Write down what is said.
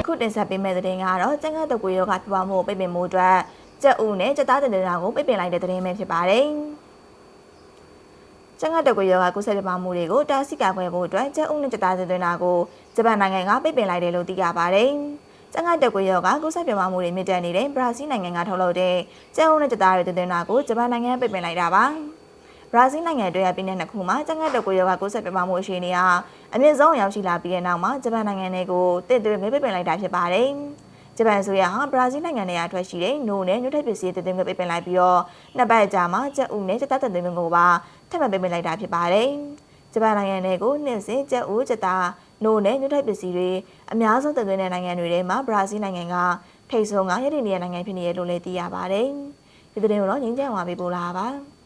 အခုတင်ဆက်ပေးမယ့်သတင်းကတော့ကျန်းကတကွေရောဂါပြပွားမှုကိုပိတ်ပင်မှုအတွက်ကြက်ဥနဲ့ကြက်သားတင်တင်တာကိုပိတ်ပင်လိုက်တဲ့သတင်းပဲဖြစ်ပါတယ်။ကျန်းကတကွေရောဂါကုသပြပွားမှုတွေကိုတားဆီးကာကွယ်ဖို့အတွက်ကြက်ဥနဲ့ကြက်သားတင်တင်တာကိုဂျပန်နိုင်ငံကပိတ်ပင်လိုက်တယ်လို့သိရပါတယ်။ကျန်းကတကွေရောဂါကုသပြပွားမှုတွေမြင့်တက်နေတဲ့ဘရာဇီးနိုင်ငံကထုတ်လုပ်တဲ့ကြက်ဥနဲ့ကြက်သားတွေတင်တင်တာကိုဂျပန်နိုင်ငံပိတ်ပင်လိုက်တာပါ။ ဘရာဇီးနိုင်ငံအတွင်းကပြည်내နှစ်ခုမှာကျန်းကတက်ကိုရောဂါကူးစက်ပြပမှုအခြေအနေဟာအမြင့်ဆုံးရောက်ရှိလာပြီးတဲ့နောက်မှာဂျပန်နိုင်ငံတွေကိုတစ်သွင်းငွေပိတ်ပင်လိုက်တာဖြစ်ပါတယ်။ဂျပန်အစိုးရဟာဘရာဇီးနိုင်ငံထဲကထွက်ရှိတဲ့နိုးနဲ့ညှို့ထက်ပစ္စည်းတစ်သွင်းငွေပိတ်ပင်လိုက်ပြီးတော့နှစ်ပတ်အကြာမှာကျပ်ဥနဲ့ကျပ်သက်သွင်းငွေကိုပါထပ်မံပိတ်ပင်လိုက်တာဖြစ်ပါတယ်။ဂျပန်နိုင်ငံတွေကိုနှစ်စဉ်ကျပ်ဥကျပ်သားနိုးနဲ့ညှို့ထက်ပစ္စည်းတွေအများဆုံးတင်သွင်းတဲ့နိုင်ငံတွေထဲမှာဘရာဇီးနိုင်ငံကထိပ်ဆုံးကရည်ရည်နိုင်ငံဖြစ်နေရလို့လည်းသိရပါတယ်။ဒီသတင်းကိုတော့ငင်းကြံဝါပေးပို့လာပါ။